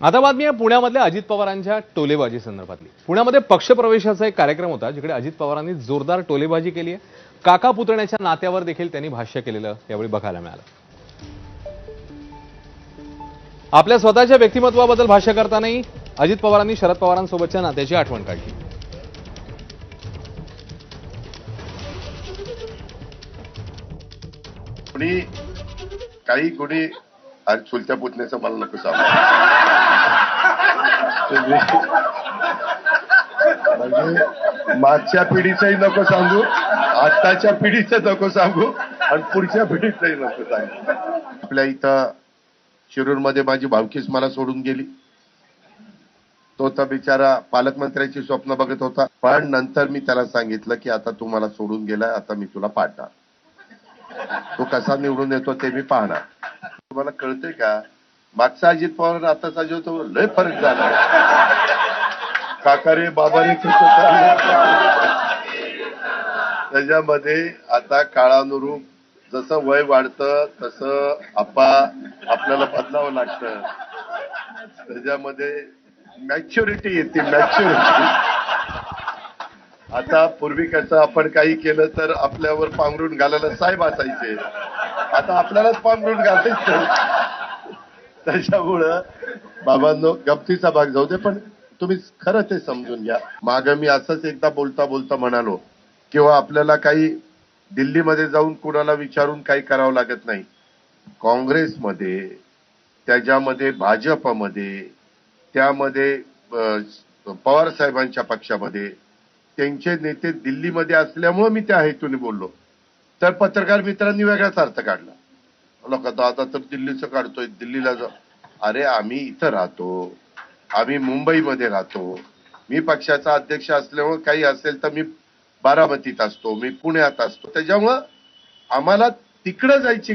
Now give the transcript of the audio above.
आता बातमी आहे पुण्यामधल्या अजित पवारांच्या टोलेबाजी संदर्भातली. पुण्यामध्ये पक्षप्रवेशाचा एक कार्यक्रम होता जिकडे अजित पवारांनी जोरदार टोलेबाजी केली आहे. काका पुतण्याच्या नात्यावर देखील त्यांनी भाष्य केलेलं यावेळी बघायला मिळालं. आपल्या स्वतःच्या व्यक्तिमत्वाबद्दल भाष्य करतानाही अजित पवारांनी शरद पवारांसोबतच्या नात्याची आठवण काढली. काही कोणी आणि चुलत्या पुतण्याचं मला नको सांगू. म्हणजे मागच्या पिढीचंही नको सांगू आताच्या पिढीचं नको सांगू आणि पुढच्या पिढीचंही नको सांगू. आपल्या इथं शिरूरमध्ये माझी भावकीच मला सोडून गेली. तो तर बिचारा पालकमंत्र्यांची स्वप्न बघत होता. पण नंतर मी त्याला सांगितलं की आता तू मला सोडून गेलाय आता मी तुला पाडणार तो कसा निवडून येतो ते मी पाहणार. तुम्हाला कळतंय का? मागचा अजित पवार आताचा जो तो लय फरक झाला काकारे बाबाने त्याच्यामध्ये आता काळानुरूप जसं वय वाढतं तसं आपा आपल्याला बदलावं लागतं. त्याच्यामध्ये मॅच्युरिटी येते मॅच्युरिटी. आता पूर्वी कसं आपण काही केलं तर आपल्यावर पांघरून घालायला साहेब असायचे. आता आपल्यालाच पांघरून घालायचं. त्याच्यामुळं बाबांनो गमतीचा भाग जाऊ दे पण तुम्ही खरं ते समजून घ्या. माग मी असंच एकदा बोलता बोलता म्हणालो किंवा आपल्याला काही दिल्लीमध्ये जाऊन कुणाला विचारून काही करावं लागत नाही. काँग्रेसमध्ये त्याच्यामध्ये भाजपमध्ये त्यामध्ये पवार साहेबांच्या पक्षामध्ये त्यांचे नेते दिल्लीमध्ये असल्यामुळे मी त्या हेतूने बोललो. तर पत्रकार मित्रांनी वेगळाच अर्थ काढला. लोक आता तर दिल्लीचं काढतोय दिल्लीला जा. अरे आम्ही इथं राहतो. आम्ही मुंबईमध्ये राहतो. मी पक्षाचा अध्यक्ष असल्यामुळे काही असेल तर मी बारामतीत असतो मी पुण्यात असतो. त्याच्यामुळं आम्हाला तिकडं जायची